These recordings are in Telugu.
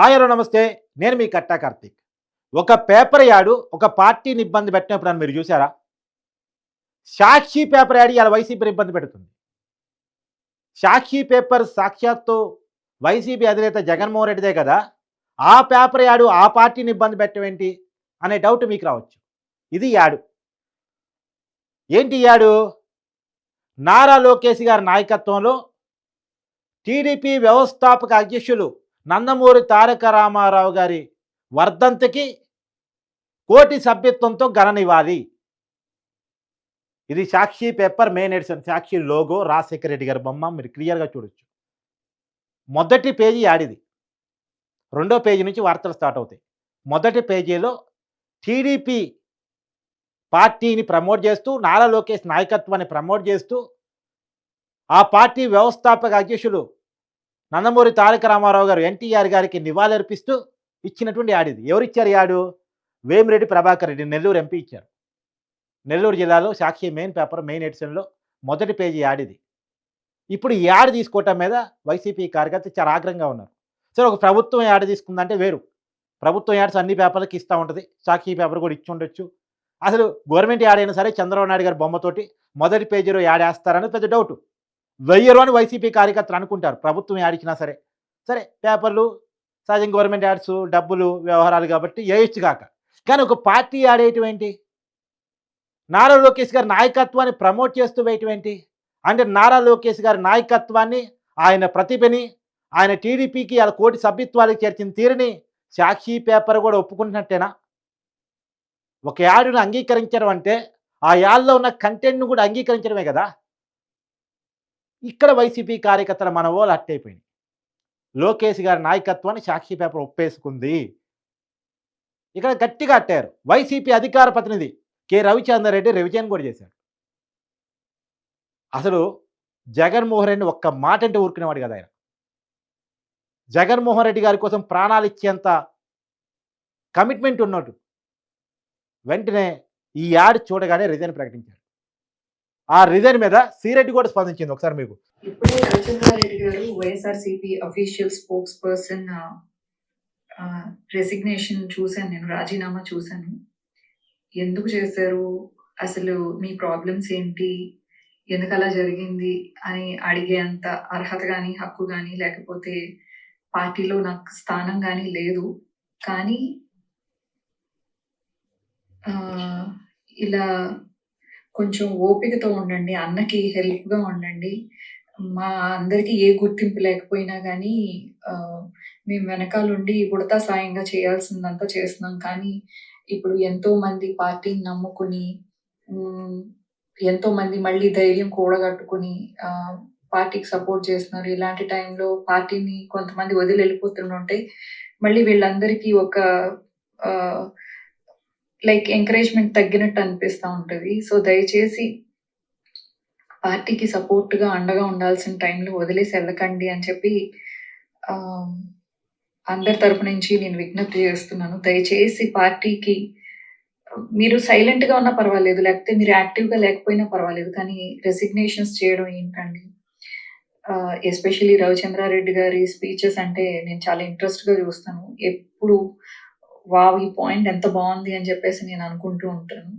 హాయ్ హలో నమస్తే. నేను మీ కట్టా కార్తీక్. ఒక పేపర్ యాడు ఒక పార్టీని ఇబ్బంది పెట్టినప్పుడు అని మీరు చూసారా సాక్షి పేపర్ యాడ్ ఇలా వైసీపీని ఇబ్బంది పెడుతుంది. సాక్షి పేపర్ సాక్షాత్తు వైసీపీ అధినేత జగన్మోహన్ రెడ్డిదే కదా. ఆ పేపర్ యాడు ఆ పార్టీని ఇబ్బంది పెట్టవేంటి అనే డౌట్ మీకు రావచ్చు. ఇది యాడు. ఏంటి యాడు? నారా లోకేష్ గారి నాయకత్వంలో టీడీపీ వ్యవస్థాపక అధ్యక్షులు నందమూరి తారక రామారావు గారి వర్ధంతికి కోటి సభ్యత్వంతో గణనివ్వాలి ఇది Sakshi paper main edition Sakshi logo Rajasekhara Reddy గారి బొమ్మ. మీరు క్లియర్గా చూడొచ్చు. మొదటి పేజీ యాడిది? రెండో పేజీ నుంచి వార్తలు స్టార్ట్ అవుతాయి. మొదటి పేజీలో టీడీపీ పార్టీని ప్రమోట్ చేస్తూ నారా లోకేష్ నాయకత్వాన్ని ప్రమోట్ చేస్తూ ఆ పార్టీ వ్యవస్థాపక అధ్యక్షులు నందమూరి తారక రామారావు గారు ఎన్టీఆర్ గారికి నివాళులర్పిస్తూ ఇచ్చినటువంటి యాడ్ ఇది ఎవరు ఇచ్చారు యాడు? వేమిరెడ్డి ప్రభాకర్ రెడ్డి నెల్లూరు ఎంపీ ఇచ్చారు. నెల్లూరు జిల్లాలో సాక్షి మెయిన్ పేపర్ మెయిన్ ఎడిషన్లో మొదటి పేజీ యాడ్ ఇది ఇప్పుడు ఈ యాడ్ తీసుకోవటం మీద వైసీపీ కార్యకర్త చాలా ఆగ్రహంగా ఉన్నారు. సరే ఒక ప్రభుత్వం యాడ్ తీసుకుందంటే వేరు. ప్రభుత్వం యాడ్స్ అన్ని పేపర్లకి ఇస్తూ ఉంటుంది. సాక్షి పేపర్ కూడా ఇచ్చి ఉండొచ్చు. అసలు గవర్నమెంట్ యాడ్ అయినా సరే చంద్రబాబు నాయుడు గారి బొమ్మతోటి మొదటి పేజీలో యాడ్ వేస్తారని పెద్ద డౌటు. వెయ్యరు అని వైసీపీ కార్యకర్తలు అనుకుంటారు ప్రభుత్వం యాడ్ సరే. సరే పేపర్లు సహజంగా గవర్నమెంట్ యాడ్స్ డబ్బులు వ్యవహారాలు కాబట్టి వేయచ్చు కాక కానీ ఒక పార్టీ ఆడేయటం ఏంటి? నారా లోకేష్ గారి నాయకత్వాన్ని ప్రమోట్ చేస్తూ వేయటం ఏంటి? అంటే నారా లోకేష్ గారి నాయకత్వాన్ని ఆయన ప్రతిభని ఆయన టీడీపీకి అలా కోటి సభ్యత్వాలకు చేర్చిన తీరుని సాక్షి పేపర్ కూడా ఒప్పుకుంటున్నట్టేనా? ఒక యాడును అంగీకరించడం అంటే ఆ యాడ్లో ఉన్న కంటెంట్ను కూడా అంగీకరించడమే కదా? ఇక్కడ వైసీపీ కార్యకర్తల మనవోలు అట్టయిపోయింది లోకేష్ గారి నాయకత్వాన్ని సాక్షి పేపర్ ఒప్పేసుకుంది. ఇక్కడ గట్టిగా అట్టారు. వైసీపీ అధికార ప్రతినిధి కె. రవిచందర్ రెడ్డి రివిజన్ కూడా చేశారు అసలు జగన్మోహన్ రెడ్డి ఒక్క మాట అంటే ఊరుకునేవాడు కదా ఆయన. జగన్మోహన్ రెడ్డి గారి కోసం ప్రాణాలు ఇచ్చేంత కమిట్మెంట్ ఉన్నట్టు వెంటనే ఈ యాడ్ చూడగానే రిజైన్ ప్రకటించారు. ఆ రిజైన్ మీద సిరెడ్డి కూడా స్పందించింది ఒకసారి మీకు. ఇప్పుడే రవిచంద్రారెడ్డి గారు YSRCP official spokesperson resignation చూశాను నేను రాజీనామా చూశాను. ఎందుకు చేశారు? అసలు మీ ప్రాబ్లమ్స్ ఏంటి? ఎందుకు అలా జరిగింది? అని అడిగేంత అర్హత కానీ హక్కు కానీ లేకపోతే పార్టీలో నాకు స్థానం కానీ లేదు. కానీ ఇలా కొంచెం ఓపికతో ఉండండి అన్నకి హెల్ప్గా ఉండండి. మా అందరికీ ఏ గుర్తింపు లేకపోయినా కానీ మేము మేము వెనకాలండి ఉడతా సాయంగా చేయాల్సిందంతా చేస్తున్నాం. కానీ ఇప్పుడు ఎంతో మంది పార్టీని నమ్ముకుని ఎంతో మంది మళ్ళీ ధైర్యం కూడగట్టుకుని పార్టీకి సపోర్ట్ చేస్తున్నారు. ఇలాంటి టైంలో పార్టీని కొంతమంది వదిలి వెళ్ళిపోతుంటే మళ్ళీ వీళ్ళందరికీ ఒక లైక్ ఎంకరేజ్మెంట్ తగ్గినట్టు అనిపిస్తూ ఉంటుంది. సో దయచేసి పార్టీకి సపోర్ట్గా అండగా ఉండాల్సిన టైంలో వదిలేసి వెళ్ళకండి అని చెప్పి అందరి తరపు నుంచి నేను విజ్ఞప్తి చేస్తున్నాను. దయచేసి పార్టీకి మీరు సైలెంట్గా ఉన్నా పర్వాలేదు లేకపోతే మీరు యాక్టివ్గా లేకపోయినా పర్వాలేదు కానీ రెసిగ్నేషన్స్ చేయడం ఏంటండి? ఎస్పెషల్లీ రవిచంద్రారెడ్డి గారి స్పీచెస్ అంటే నేను చాలా ఇంట్రెస్ట్గా చూస్తాను. ఎప్పుడు వావ్ ఈ పాయింట్ ఎంత బాగుంది అని చెప్పేసి నేను అనుకుంటూ ఉంటాను.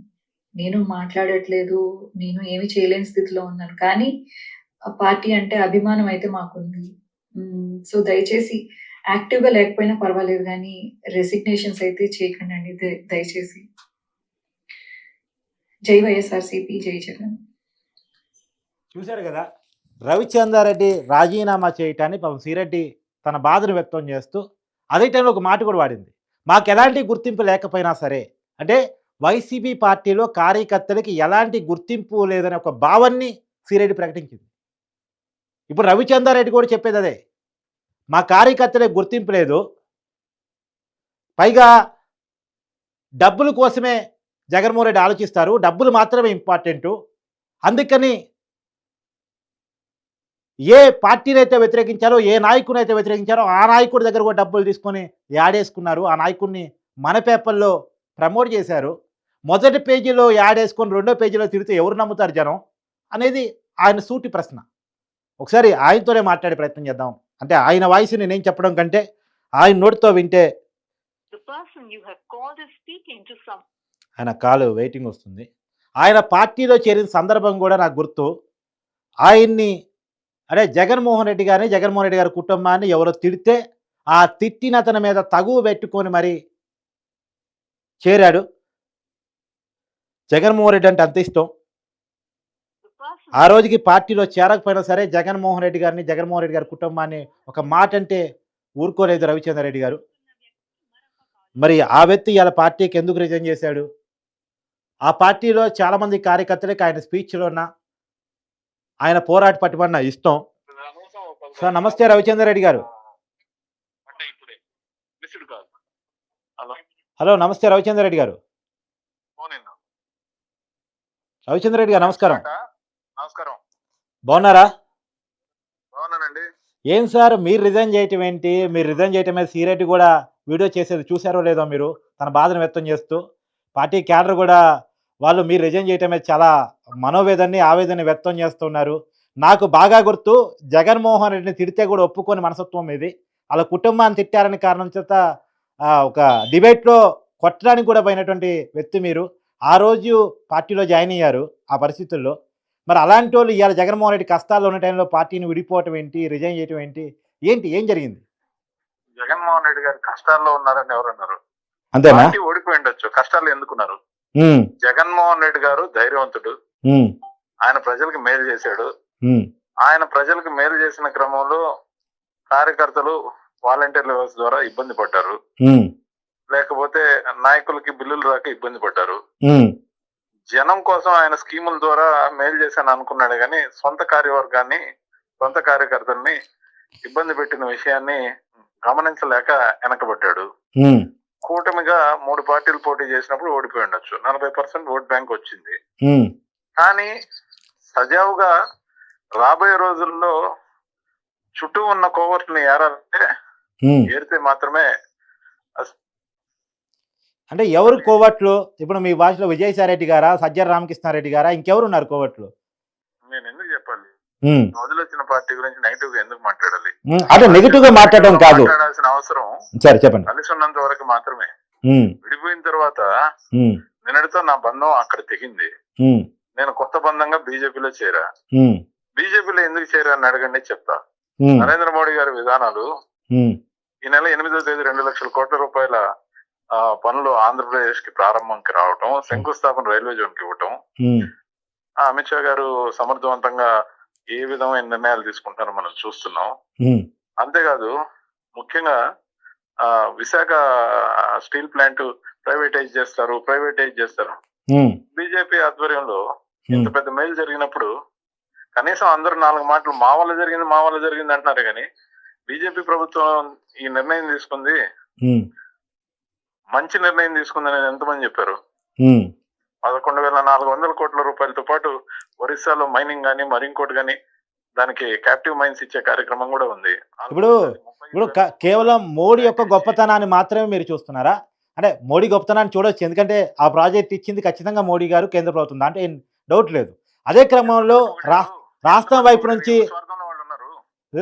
నేను మాట్లాడట్లేదు నేను ఏమి చేయలేని స్థితిలో ఉన్నాను. కానీ ఆ పార్టీ అంటే అభిమానం అయితే మాకుంది. సో దయచేసి యాక్టివ్గా లేకపోయినా పర్వాలేదు కానీ రెసిగ్నేషన్స్ అయితే చేయకండి అండి దయచేసి. జై వైఎస్ఆర్సీపీ జై జగన్. చూశారు కదా రవిచంద్రారెడ్డి రాజీనామా చేయటాన్ని పాపం సిరెడ్డి తన బాధను వ్యక్తం చేస్తూ అదే టైంలో ఒక మాట కూడా వాడింది. మాకు ఎలాంటి గుర్తింపు లేకపోయినా సరే అంటే వైసీపీ పార్టీలో కార్యకర్తలకి ఎలాంటి గుర్తింపు లేదనే ఒక భావాన్ని సిరెడ్డి ప్రకటించింది. ఇప్పుడు రవిచంద్రారెడ్డి కూడా చెప్పేది అదే మా కార్యకర్తలకు గుర్తింపు లేదు పైగా డబ్బుల కోసమే జగన్మోహన్ రెడ్డి ఆలోచిస్తారు డబ్బులు మాత్రమే ఇంపార్టెంటు అందుకని ఏ పార్టీని అయితే వ్యతిరేకించారో ఏ నాయకుని అయితే వ్యతిరేకించారో ఆ నాయకుడి దగ్గర కూడా డబ్బులు తీసుకొని యాడేసుకున్నారు. ఆ నాయకుడిని మన పేపర్లో ప్రమోట్ చేశారు. మొదటి పేజీలో యాడ్ వేసుకొని రెండో పేజీలో తిరిగితే ఎవరు నమ్ముతారు జనం? అనేది ఆయన సూటి ప్రశ్న. ఒకసారి ఆయనతోనే మాట్లాడే ప్రయత్నం చేద్దాం. అంటే ఆయన వాయిస్ని నేను చెప్పడం కంటే ఆయన నోటితో వింటే. ఆయన కాలు వెయిటింగ్ వస్తుంది. ఆయన పార్టీలో చేరిన సందర్భం కూడా నాకు గుర్తు. ఆయన్ని అదే జగన్మోహన్ రెడ్డి గారిని జగన్మోహన్ రెడ్డి గారి కుటుంబాన్ని ఎవరో తిడితే ఆ తిట్టిన అతని మీద తగువ పెట్టుకొని మరి చేరాడు. జగన్మోహన్ రెడ్డి అంటే అంత ఇష్టం. ఆ రోజుకి పార్టీలో చేరకపోయినా సరే జగన్మోహన్ రెడ్డి గారిని జగన్మోహన్ రెడ్డి గారి కుటుంబాన్ని ఒక మాట అంటే ఊరుకోలేదు రవిచంద్ర రెడ్డి గారు. మరి ఆ వ్యక్తి ఇలా పార్టీకి ఎందుకు రిజైన్ చేశాడు? ఆ పార్టీలో చాలామంది కార్యకర్తలకి ఆయన స్పీచ్లో ఉన్న ఆయన పోరాట పట్టుబడిన ఇష్టం. సార్ నమస్తే రవిచంద్ర రెడ్డి గారు. హలో నమస్తే రవిచంద్ర రెడ్డి గారు. రవిచంద్ర రెడ్డి గారు నమస్కారం. నమస్కారం. బాగున్నారా? బాగున్నానండి. ఏం సార్ మీరు రిజైన్ చేయటం ఏంటి? మీరు రిజైన్ చేయటం మీద సీరెడ్డి కూడా వీడియో చేసేది చూసారో లేదో మీరు? తన బాధను వ్యక్తం చేస్తూ. పార్టీ క్యాడర్ కూడా వాళ్ళు మీరు రిజైన్ చేయటం మీద చాలా మనోవేదనని ఆవేదన వ్యక్తం చేస్తున్నారు. నాకు బాగా గుర్తు జగన్మోహన్ రెడ్డిని తిడితే కూడా ఒప్పుకొని మనసత్వం ఇది. వాళ్ళ కుటుంబాన్ని తిట్టారని కారణం చేత ఒక డిబేట్లో కొట్టడానికి కూడా పోయినటువంటి వ్యక్తి మీరు. ఆ రోజు పార్టీలో జాయిన్ అయ్యారు ఆ పరిస్థితుల్లో. మరి అలాంటి వాళ్ళు ఇవాళ జగన్మోహన్ రెడ్డి కష్టాల్లో ఉన్న టైంలో పార్టీని విడిపోవటం ఏంటి రిజైన్ చేయటం ఏంటి? ఏంటి ఏం జరిగింది? జగన్మోహన్ రెడ్డి గారు కష్టాల్లో ఉన్నారని ఎవరన్నారు? అంతేనా? ఓడిపోయి ఉండొచ్చు. కష్టాలు ఎందుకున్నారు? జగన్మోహన్ రెడ్డి గారు ధైర్యవంతుడు. ఆయన ప్రజలకు మేలు చేశాడు. ఆయన ప్రజలకు మేలు చేసిన క్రమంలో కార్యకర్తలు వాలంటీర్ వ్యవస్థ ద్వారా ఇబ్బంది పడ్డారు. లేకపోతే నాయకులకి బిల్లులు రాక ఇబ్బంది పడ్డారు. జనం కోసం ఆయన స్కీముల ద్వారా మేలు చేశాను అనుకున్నాడు కానీ సొంత కార్యవర్గాన్ని సొంత కార్యకర్తల్ని ఇబ్బంది పెట్టిన విషయాన్ని గమనించలేక వెనకబడ్డాడు. కూటమిగా మూడు పార్టీలు పోటీ చేసినప్పుడు ఓడిపోయి ఉండొచ్చు. నలభై పర్సెంట్ ఓట్ బ్యాంక్ వచ్చింది. కానీ సజావుగా రాబోయే రోజుల్లో చుట్టూ ఉన్న కోవర్ట్ని ఏరాలంటే. ఏరితే మాత్రమే అంటే ఎవరు కోవట్లు ఇప్పుడు మీ భాషలో విజయసాయిరెడ్డి గారా సజ్జల రామకృష్ణారెడ్డి గారా? ఇంకెవరు ఉన్నారు కోవట్లు నేను వదిలొచ్చిన పార్టీ గురించి నెగిటివ్గా ఎందుకు మాట్లాడాలి? అంటే నెగిటివ్గా మాట్లాడడం కాదు. మాట్లాడాల్సిన అవసరం సరే చెప్పండి. కలిసి ఉన్నంత వరకు మాత్రమే. విడిపోయిన తర్వాత నిన్నటితో నా బంధం అక్కడ తెగింది. నేను కొత్త బంధంగా బీజేపీలో చేరా. బీజేపీలో ఎందుకు చేరా అని అడగండి చెప్తా. నరేంద్ర మోడీ గారి విధానాలు ఈ నెల ఎనిమిదో తేదీ రెండు లక్షల కోట్ల రూపాయల పనులు ఆంధ్రప్రదేశ్కి ప్రారంభంకి రావటం శంకుస్థాపన రైల్వే జోన్కి ఇవ్వటం అమిత్ షా గారు సమర్థవంతంగా ఏ విధమైన నిర్ణయాలు తీసుకుంటారో మనం చూస్తున్నాం. అంతేకాదు ముఖ్యంగా ఆ, విశాఖ స్టీల్ ప్లాంట్ ప్రైవేటైజ్ చేస్తారు ప్రైవేటైజ్ చేస్తారు. బీజేపీ ఆధ్వర్యంలో ఇంత పెద్ద మేలు జరిగినప్పుడు కనీసం అందరూ నాలుగు మాటలు మా వల్ల జరిగింది మా వల్ల జరిగింది అంటున్నారు కానీ బీజేపీ ప్రభుత్వం ఈ నిర్ణయం తీసుకుంది. మంచి నిర్ణయం తీసుకుందని ఎంతమంది చెప్పారు. పదకొండు వేల నాలుగు వందల కోట్ల రూపాయలతో పాటు ఒరిస్సాలో మైనింగ్ కానీ మరింకోటి కానీ దానికి క్యాప్టివ్ మైన్స్ ఇచ్చే కార్యక్రమం కూడా ఉంది. ఇప్పుడు- ఇప్పుడు కేవలం మోడీ యొక్క గొప్పతనాన్ని మాత్రమే మీరు చూస్తున్నారా? అంటే మోడీ గొప్పతనాన్ని చూడొచ్చు. ఎందుకంటే ఆ ప్రాజెక్ట్ ఇచ్చింది ఖచ్చితంగా మోడీ గారు కేంద్ర ప్రభుత్వం. అంటే డౌట్ లేదు. అదే క్రమంలో రాష్ట్రం వైపు నుంచి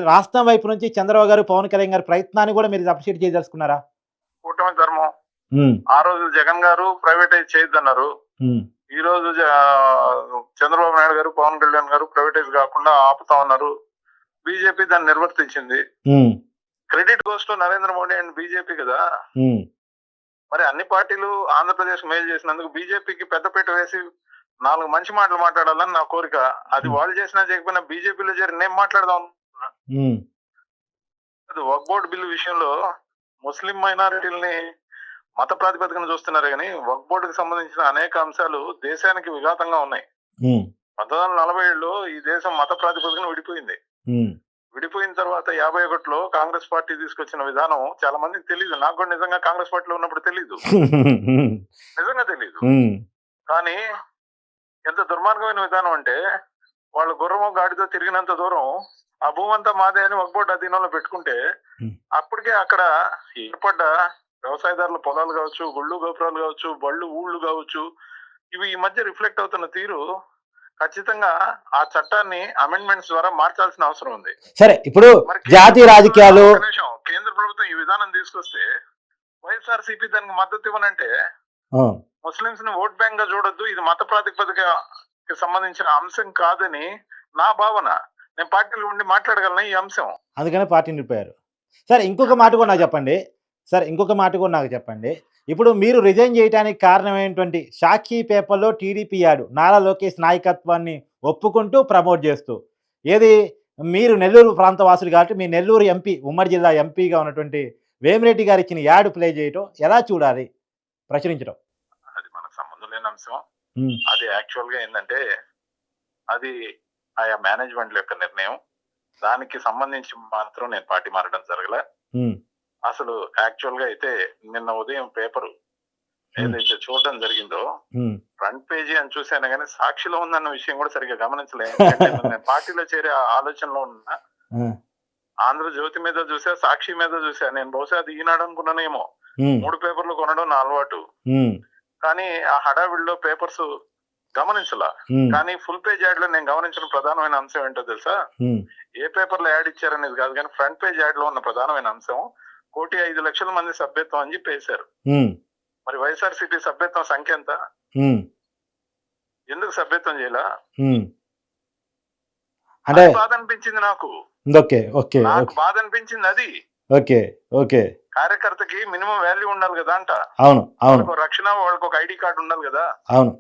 రాష్ట్రం వైపు నుంచి చంద్రబాబు గారు పవన్ కళ్యాణ్ గారి ప్రయత్నాన్ని కూడా మీరు అప్రిషియేట్ చేయదలుచుకున్నారా? కూటమి ధర్మం. ఆ రోజు జగన్ గారు ప్రైవేటైజ్ చేయొద్దన్నారు. ఈ రోజు చంద్రబాబు నాయుడు గారు పవన్ కళ్యాణ్ గారు ప్రైవేటైజ్ కాకుండా ఆపుతా ఉన్నారు. బీజేపీ దాన్ని నిర్వర్తించింది. Credit goes to Narendra Modi and BJP కదా. మరి అన్ని పార్టీలు ఆంధ్రప్రదేశ్ మేలు చేసినందుకు బీజేపీకి పెద్దపీట వేసి నాలుగు మంచి మాటలు మాట్లాడాలని నా కోరిక. అది వాళ్ళు చేసినా చేయకపోయినా బీజేపీలో చేరి నేను మాట్లాడదాం? ఉమ్, వక్ బోర్డ్ బిల్లు విషయంలో ముస్లిం మైనారిటీలని మత ప్రాతిపదికన చూస్తున్నారు కానీ వక్ బోర్డుకి సంబంధించిన అనేక అంశాలు దేశానికి విఘాతంగా ఉన్నాయి. పంతొమ్మిది వందల నలభై ఏడులో ఈ దేశం మత ప్రాతిపదికన విడిపోయింది. విడిపోయిన తర్వాత యాభై ఒకటిలో కాంగ్రెస్ పార్టీ తీసుకొచ్చిన విధానం చాలా మందికి తెలియదు నాకు కూడా నిజంగా కాంగ్రెస్ పార్టీలో ఉన్నప్పుడు తెలియదు నిజంగా తెలియదు కానీ ఎంత దుర్మార్గమైన విధానం అంటే వాళ్ళు గుర్రము గాడితో తిరిగినంత దూరం ఆ భూమి అంతా మాదే అని ఒక బోర్డు అధీనంలో పెట్టుకుంటే. అప్పటికే అక్కడ ఏర్పడ్డ వ్యవసాయదారుల పొలాలు కావచ్చు గుళ్ళు గోపురాలు కావచ్చు బళ్ళు ఊళ్ళు కావచ్చు ఇవి ఈ మధ్య రిఫ్లెక్ట్ అవుతున్న తీరు ఖచ్చితంగా ఆ చట్టాన్ని అమెండ్మెంట్స్ ద్వారా మార్చాల్సిన అవసరం ఉంది. సరే ఇప్పుడు జాతీయ కేంద్ర రాజకీయాలు. కేంద్ర ప్రభుత్వం ఈ విధానం తీసుకొస్తే వైఎస్ఆర్సీపీ దానికి మద్దతు ఇవ్వనంటే ముస్లింస్ని ఓట్ బ్యాంక్గా చూడొద్దు ఇది మత ప్రాతిపదికకి సంబంధించిన అంశం కాదని నా భావన. నేను పార్టీలో ఉండి మాట్లాడగలను ఈ అంశం. అందుకనే పార్టీ నిలిపారు. సరే ఇంకొక మాట కూడా నాకు చెప్పండి. సరే ఇంకొక మాట కూడా నాకు చెప్పండి. ఇప్పుడు మీరు రిజైన్ చేయడానికి కారణమైనటువంటి సాక్షి పేపర్లో టీడీపీ యాడు నారా లోకేష్ నాయకత్వాన్ని ఒప్పుకుంటూ ప్రమోట్ చేస్తూ. ఏది? మీరు నెల్లూరు ప్రాంత వాసులు కాబట్టి మీ నెల్లూరు ఎంపీ ఉమ్మడి జిల్లా ఎంపీగా ఉన్నటువంటి వేమిరెడ్డి గారు ఇచ్చిన యాడ్ ప్లే చేయటం ఎలా చూడాలి? ప్రచురించడం అది మనకు సంబంధం లేని అంశం. అది యాక్చువల్గా ఏంటంటే అది ఆయా మేనేజ్మెంట్ యొక్క నిర్ణయం. దానికి సంబంధించి మాత్రం నేను పార్టీ మారడం జరగలే. అసలు యాక్చువల్గా అయితే నిన్న ఉదయం పేపర్ ఏదైతే చూడడం జరిగిందో ఫ్రంట్ పేజీ అని చూశాను కానీ సాక్షిలో ఉందన్న విషయం కూడా సరిగ్గా గమనించలేదు నేను పార్టీలో చేరే ఆలోచనలో ఉన్నా. ఆంధ్రజ్యోతి మీద చూసా సాక్షి మీద చూసా. నేను బహుశా అది ఈనాడు అనుకున్నానేమో. మూడు పేపర్లు కొనడం నా అలవాటు. కానీ ఆ హడావిడిలో పేపర్స్ గమనించలా. కానీ ఫుల్ పేజ్ యాడ్లో నేను గమనించిన ప్రధానమైన అంశం ఏంటో తెలుసా? ఏ పేపర్లో యాడ్ ఇచ్చారనేది కాదు కానీ ఫ్రంట్ పేజ్ యాడ్లో ఉన్న ప్రధానమైన అంశం కోటి ఐదు లక్షల మంది సభ్యత్వం అని చెప్పి వేశారు ఉమ్, మరి వైఎస్ఆర్సీపీ సభ్యత్వం సంఖ్య ఎంత? ఎందుకు సభ్యత్వం చేయాల. అంటే బాధ అనిపించింది నాకు ఓకే ఓకే నాకు ఓకే. బాధ అనిపించింది అది. Okay okay. కార్యకర్తకి మినిమం వాల్యూ ఉండాలి కదా అంట. అవును అవును. రక్షణ వాళ్ళకి ఒక ఐడి కార్డు ఉండాలి కదా. అవును.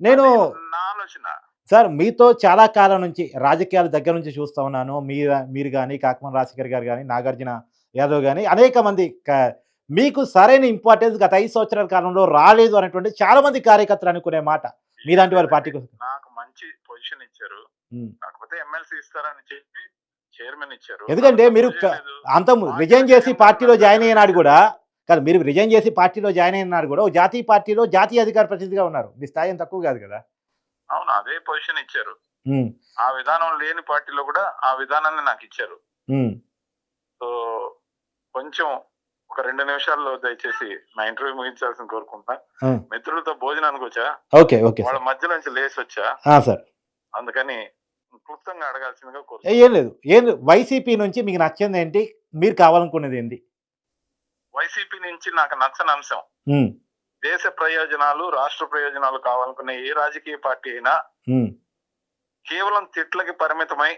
నేను నా ఆలోచన. సార్ మీతో చాలా కాలం నుంచి రాజకీయాల దగ్గర నుంచి చూస్తా ఉన్నాను. మీరు మీరు కానీ కాకమన్ రాజశేఖర్ గారు కానీ నాగార్జున యాదవ్ కానీ అనేక మంది మీకు సరైన ఇంపార్టెన్స్ గత ఐదు సంవత్సరాల కాలంలో రాలేదు అనేటువంటి చాలా మంది కార్యకర్తలు అనుకునే మాట. మీలాంటి వాళ్ళ పార్టీకి నాకు మంచి పొజిషన్ ఇచ్చారు. కాకపోతే ఎమ్మెల్సీ ఇస్తారని చెప్పి చైర్మన్ ఇచ్చారు. ఎందుకంటే మీరు. అంత రిజైన్ చేసి పార్టీలో జాయిన్ అయినాడు కూడా కాదు మీరు రిజైన్ చేసి పార్టీలో జాయిన్ అయినాడు కూడా జాతీయ పార్టీలో జాతీయ అధికార ప్రతినిధిగా ఉన్నారు. మీ స్థాయి తక్కువ కాదు కదా. అవును అదే పొజిషన్ ఇచ్చారు. ఆ విధానం లేని పార్టీలో కూడా ఆ విధానాన్ని నాకు ఇచ్చారు. సో కొంచెం ఒక రెండు నిమిషాల్లో దయచేసి నా ఇంటర్వ్యూ ముగించాల్సిన కోరుకుంటున్నా. ఆ. మిత్రులతో భోజనానికి వచ్చా ఓకే ఓకే వాళ్ళ సార్. మధ్యలోంచి లేచి వచ్చా? సార్. అందుకని క్లుప్తంగా అడగాల్సిందిగా కోరుకుంటున్నా. ఏం లేదు ఏం వైసీపీ నుంచి మీకు నచ్చింది ఏంటి? మీరు కావాలనుకునేది ఏంటి? వైసీపీ నుంచి నాకు నచ్చని అంశం. దేశ ప్రయోజనాలు రాష్ట్ర ప్రయోజనాలు కావాలనుకునే ఏ రాజకీయ పార్టీ అయినా కేవలం తిట్లకి పరిమితమై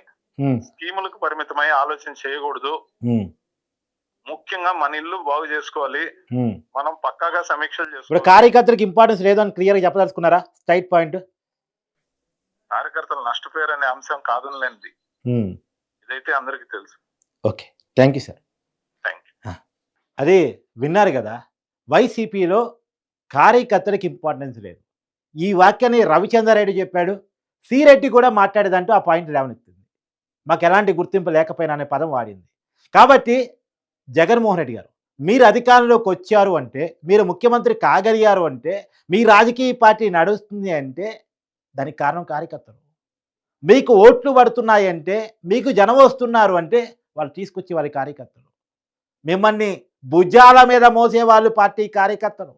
స్కీములకు పరిమితమై ఆలోచన చేయకూడదు. ముఖ్యంగా మన ఇల్లు బాగు చేసుకోవాలి. మనం పక్కాగా సమీక్షలు చేసుకోవాలి. కార్యకర్తలకు ఇంపార్టెన్స్ లేదని క్లియర్గా చెప్పదలుచుకున్నారా? స్ట్రైట్ పాయింట్ కార్యకర్తలు నష్టపోయారు అనే అంశం కాదులేనిది ఇదైతే అందరికీ తెలుసు. ఓకే. థ్యాంక్ యూ సార్ అదే విన్నారు కదా వైసీపీలో కార్యకర్తలకు ఇంపార్టెన్స్ లేదు. ఈ వాక్యాన్ని రవిచంద్రారెడ్డి చెప్పాడు. సిరెడ్డి కూడా మాట్లాడేదంటూ ఆ పాయింట్ లేవనెత్తింది మాకు ఎలాంటి గుర్తింపు లేకపోయినా అనే పదం వాడింది. కాబట్టి జగన్మోహన్ రెడ్డి గారు. మీరు అధికారంలోకి వచ్చారు అంటే మీరు ముఖ్యమంత్రి కాగలిగారు అంటే మీ రాజకీయ పార్టీ నడుస్తుంది అంటే దానికి కారణం కార్యకర్తలు. మీకు ఓట్లు పడుతున్నాయి అంటే మీకు జనం వస్తున్నారు అంటే వాళ్ళు తీసుకొచ్చి వారి కార్యకర్తలు. మిమ్మల్ని భుజాల మీద మోసేవాళ్ళు పార్టీ కార్యకర్తలు.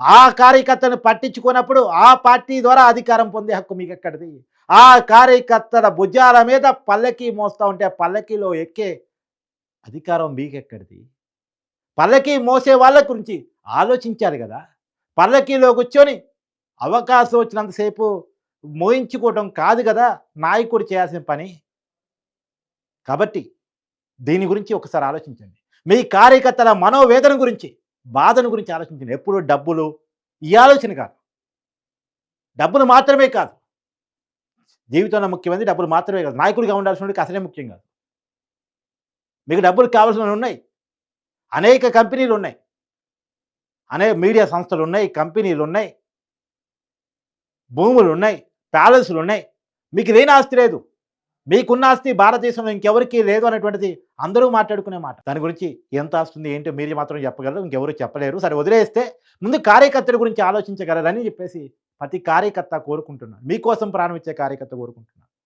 ఆ కార్యకర్తను పట్టించుకున్నప్పుడు ఆ పార్టీ ద్వారా అధికారం పొందే హక్కు మీకు ఎక్కడిది ఆ కార్యకర్తల భుజాల మీద పల్లకి మోస్తూ ఉంటే పల్లకిలో పల్లకీలో ఎక్కే అధికారం మీకెక్కడిది? పల్లకి మోసే వాళ్ళ గురించి ఆలోచించారు కదా. పల్లకీలో కూర్చొని అవకాశం వచ్చినంతసేపు మోయించుకోవటం కాదు కదా నాయకుడు చేయాల్సిన పని. కాబట్టి దీని గురించి ఒకసారి ఆలోచించండి. మీ కార్యకర్తల మనోవేదన గురించి బాధను గురించి ఆలోచించండి. ఎప్పుడు డబ్బులు? ఈ ఆలోచన కాదు. డబ్బులు మాత్రమే కాదు. జీవితంలో ముఖ్యమైనది డబ్బులు మాత్రమే కాదు. నాయకుడిగా ఉండాల్సిన అసలే ముఖ్యం కాదు. మీకు డబ్బులు కావాల్సినవి ఉన్నాయి. అనేక కంపెనీలు ఉన్నాయి. అనేక మీడియా సంస్థలు ఉన్నాయి. కంపెనీలు ఉన్నాయి. భూములు ఉన్నాయి. ప్యాలెస్లు ఉన్నాయి. మీకు లేని ఆస్తి లేదు. మీకున్న ఆస్తి భారతదేశంలో ఇంకెవరికీ లేదు అనేటువంటిది అందరూ మాట్లాడుకునే మాట. దాని గురించి ఎంత ఆస్తుంది ఏంటో మీరు మాత్రం చెప్పగలరు. ఇంకెవరు చెప్పలేరు. సరే వదిలేస్తే ముందు కార్యకర్తల గురించి ఆలోచించగలరని చెప్పేసి ప్రతి కార్యకర్త కోరుకుంటున్నాను. మీకోసం ప్రారంభించే కార్యకర్త కోరుకుంటున్నాను.